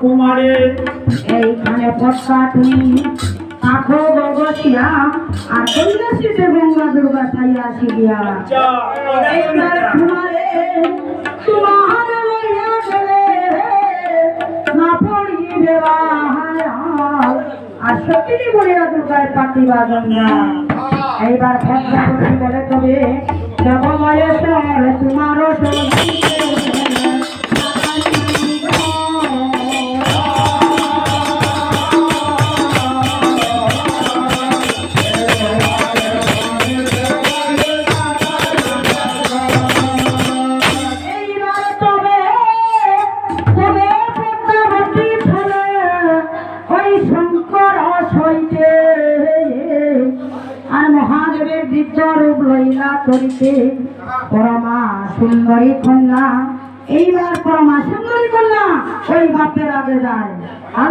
পারে এইখানে পটকা তুমি আখো বগসিয়া আর কৈলাসীতে গঙ্গা দুর্গা চাইয়া আসিয়া। আচ্ছা এইবার তোমারে তোমার লইয়া গেলে না পড়িবে আর সত্যি বলিয়া দুর্গায় পাতিবা গঙ্গা। এইবার ভদ্রাবতী বলে তবে? এইবার করিতে পরমা সুন্দরী কন্যা এইবার পরমা সুন্দরী কন্যা ওই বাপের আগে যায় আর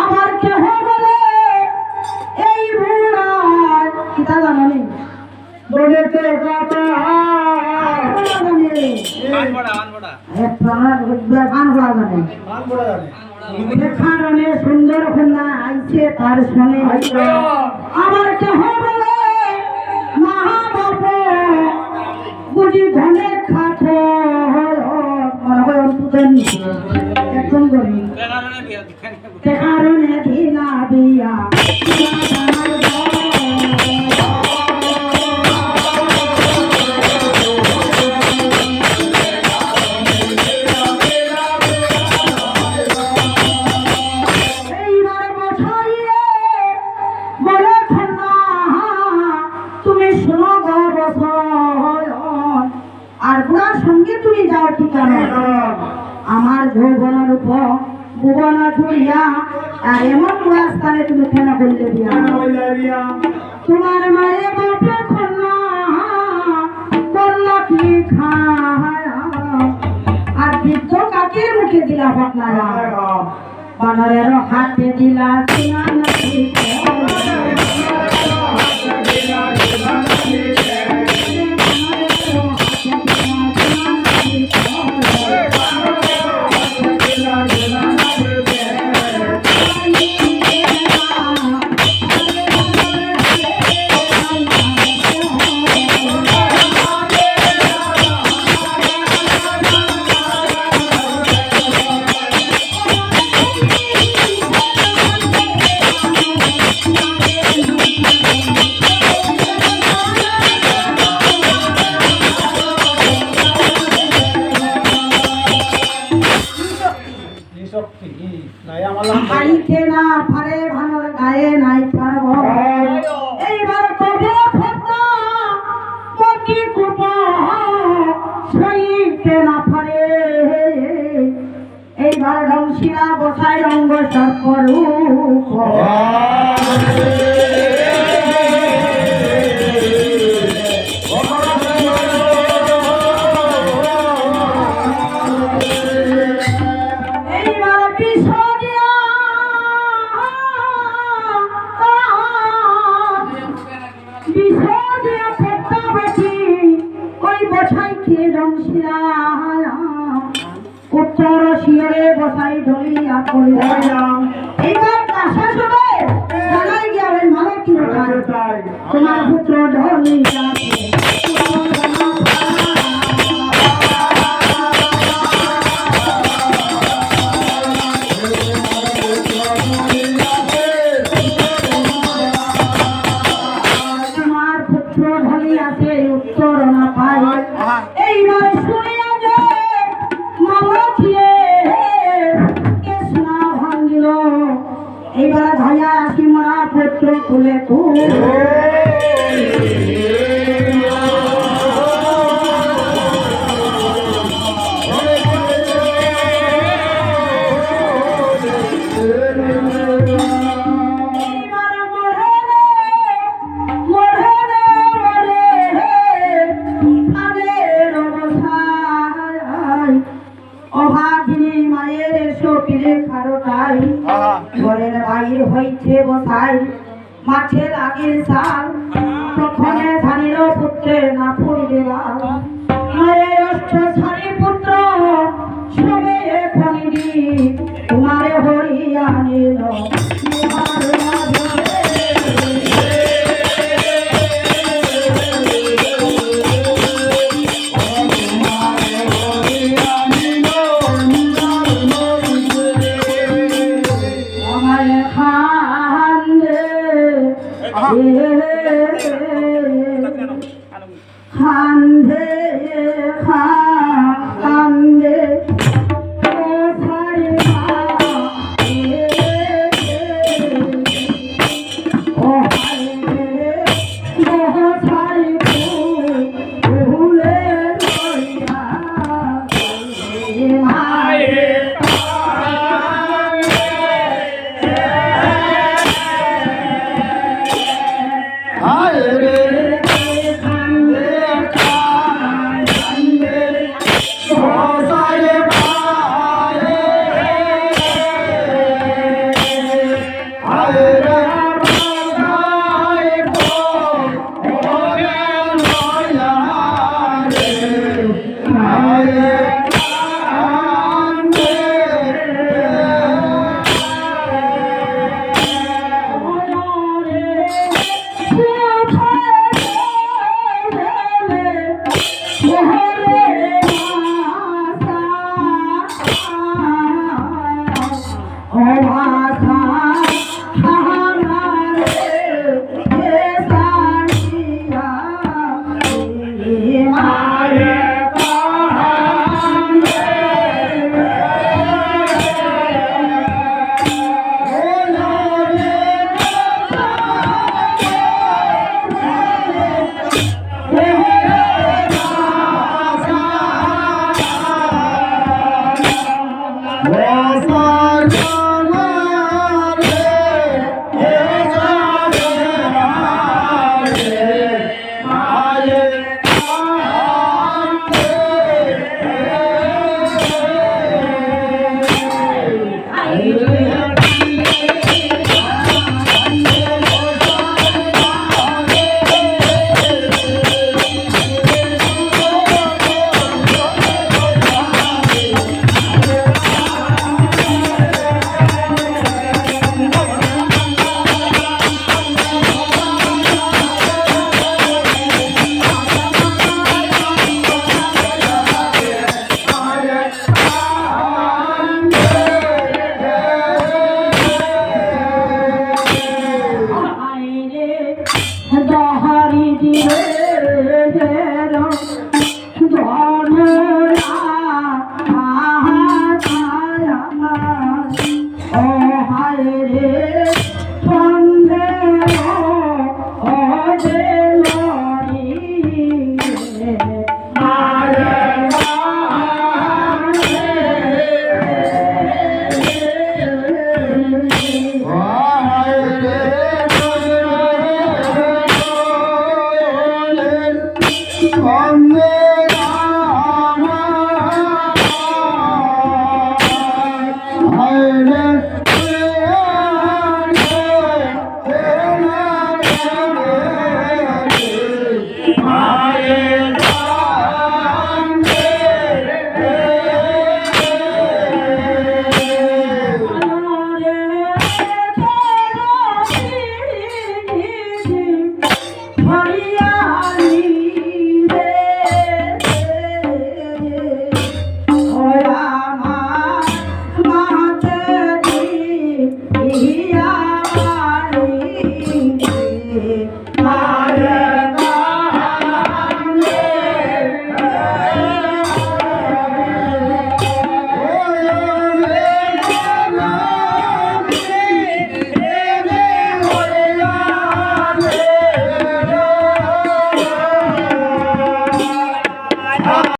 আমার কেহ বলে এই বুড়ার কিতা জানি? সুন্দর কন্যা আইছে তার সঙ্গে। আমার কেহ বলে মহাবাপ বুঝি ধনে খাট। মনে হয় অন্তত একদম তুমি যাও ঠিকানা আমার যৌবনের উপর ভুবন ঝুড়িয়া আর এমন স্থানে তুমি কেন বললে বিয়া তোমার মায়ে বাপে খন্না করলা কি খায়? আর বৃদ্ধ কাকের মুখে দিলা পাটনারা বানরের হাতে দিলা খাইতে না ফারে ভানোর গায়ে নাই পারব। এইবার কবে ফটা পটি কুপ, সইতে না পারে। এইবার রংশিরা বসাই রঙ্গ সর্পরূপ। উত্তর শিয়রে বসাই ঢলিয়া পড়িলাম এইবার কাশা সবে জানাই গিয়া মালক কি তোমার পুত্র ঢলিয়া दया की मुरा पुत्र कुले कुले বাইর হইছে বসাই মাঠের আগের সাল। তখনে ধানির পুত্রের না সারি পুত্র তোমারে হরিয়া নিল। খান্দে খান্দে me